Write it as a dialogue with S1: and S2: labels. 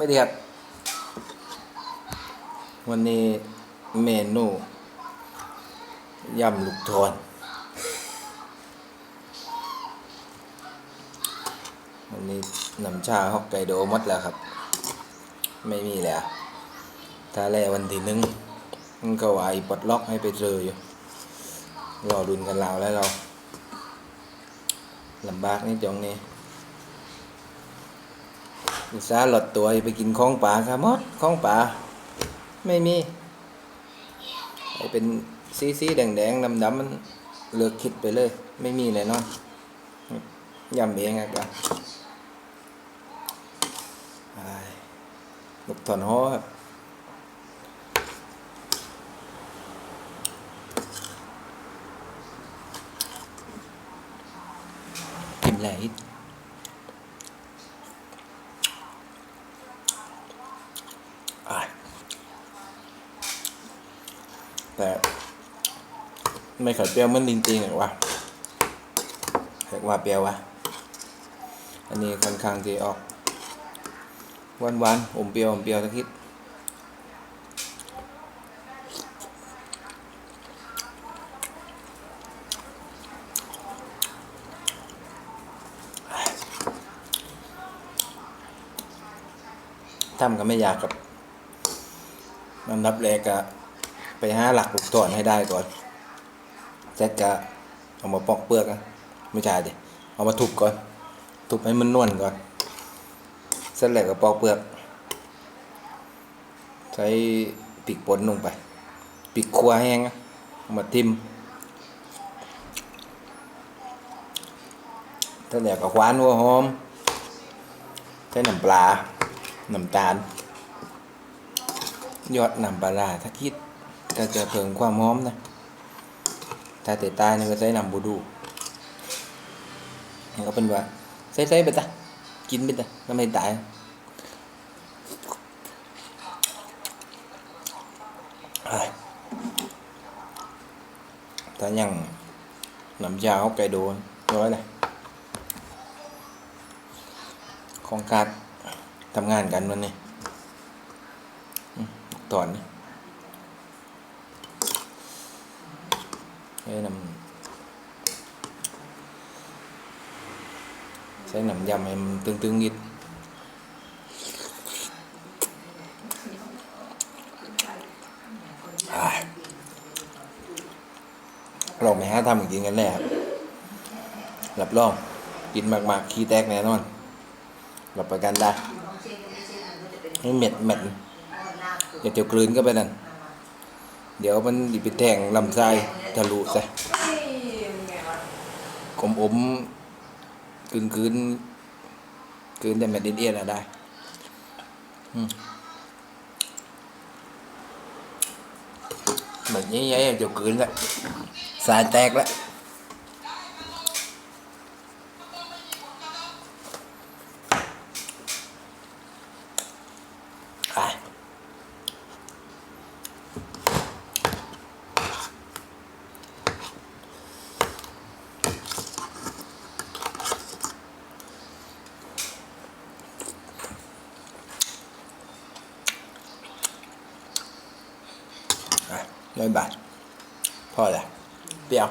S1: ไม่ดีครับวันนี้เมนูยำลูกทอนวันนี้น้ำชาฮอกไกโดหมดแล้วครับ ไม่มีแล้วถ้าแลวันที่หนึ่งมันก็วาอีปลดล็อกให้ไปเจออยู่ รอดุนกันลาวแล้วเราลำบากนี่จงนี่ อุตสาหลดตัวไปกินของป่าครับมดของป่าไม่มีไอเป็นซีซีแดงแดงดำดำๆมันเลือกคิดไปเลย ไม่มีแน่นอนยำเองอะกันลูกถอนหอครับกินอะไรอีกอะ แต่ไม่ขอยเปรี้ยวมันจริงๆหรอวะเรียกว่าเปรี้ยววะ อันนี้ค่อนข้างที่ออกหวานๆอมเปรี้ยวอมเปรี้ยวสักนิดทำก็ไม่ยากกับ อันดับแรกก็ไปหาหลักลูกตอนให้ได้ก่อนเสร็จก็เอามาปอกเปลือกนะไม่ใช่ดิเอามาทุบก่อน ทุบให้มันนวลก่อนเสร็จแล้วก็ปอกเปลือก ใช้ปีกป่นลงไปปีกขัวแห้งเอามาทิมเสร็จแล้วก็ควานหัวหอมใช้น้ำปลาน้ำตาล ยอดนำปลาร้าถ้าคิดก็จะเพิ่มความหอมนะ ถ้าเตะตายนี่ก็ใช้น้ำบูดูนี่ก็เป็นว่าใช้ใช้ไปจ้ะกินไปจ้ะก็ไม่ตายอ้ายถ้ายังน้ำยาเขาไก่โดนร้อยเลยของการทำงานกันวันนี้ ตอนนี้ใช้น้ำใช้น้ำยำให้มันตึงๆนิดอ้ายลองไปหาทำอีกทีกันแน่ครับรับรองกินมากๆขี้แตกแน่นอนรับประกันได้นี่เม็ดเม็ด อย่าเจียวกลืนก็ไปนั่น เดี๋ยวมันดิไปแทงลำไส้ทะลุใส่กลมอมกลืนกืนกลืนแต่เม็ดเอียนๆอะได้อืมแบบนี้ยัยเจียวกลืนล้วสายแตกแล้ว อะร้อยบาทพอแล้วเปรี้ยว